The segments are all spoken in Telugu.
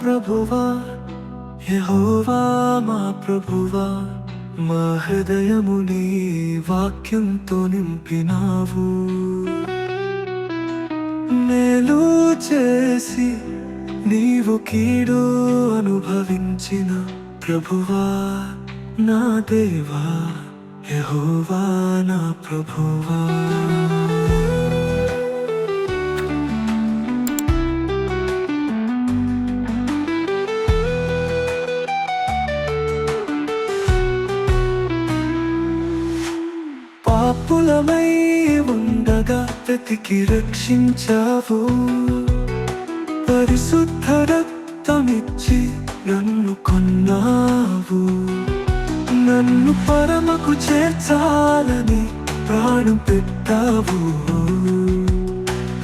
ప్రభువా యెహోవా మా ప్రభువా మా హృదయము నీ వాక్యంతో నింపినావు. మేలు చేసి నీవు కీడు అనుభవించిన ప్రభువా నా దేవా యహోవా నా ప్రభువా. పాపులమై ఉండగా బ్రతికి రక్షించావు. పరిశుద్ధ రక్తమిచ్చి నన్ను కొన్నావు. నన్ను పరమకు చేర్చాలని ప్రాణం పెట్టావు.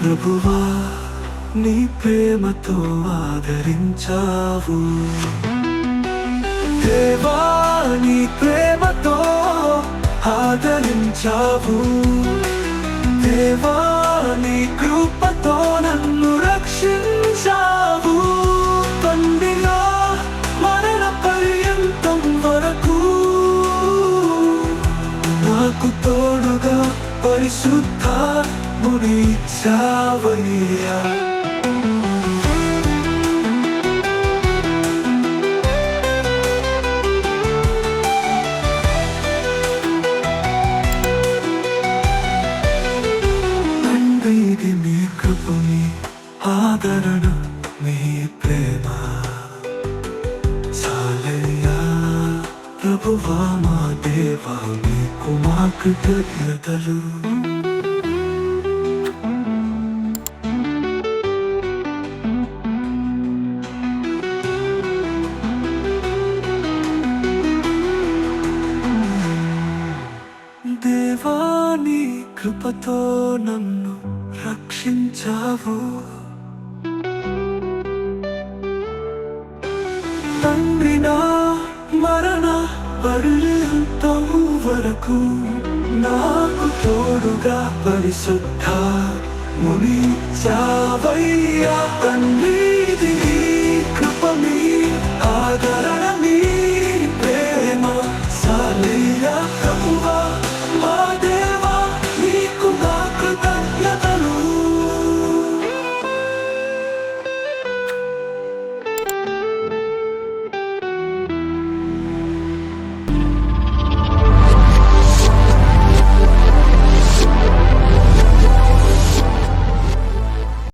ప్రభువా నీ ప్రేమతో ఆదరించావు. దేవా నీ ప్రేమ కదలించావు. దేవా నీ కృపతో నన్ను రక్షించావు. తండ్రిగా మరణ పర్యంతం వరకు నాకు తోడుగా పరిశుద్ధ ముని చావయ్యా తిరిగి మీ కృపని ఆదరణ మీ ప్రేమ చాలయ్యా ప్రభువా మా దేవా మీకు మా కృతజ్ఞతలు దేవాని కృపతో నన్ను రక్షించావు. తండ్రి నా మరణ పర్యంతం వరకు నాకు తోడుగా పరిశుద్ధ ముని చావయ్యా తండ్రి.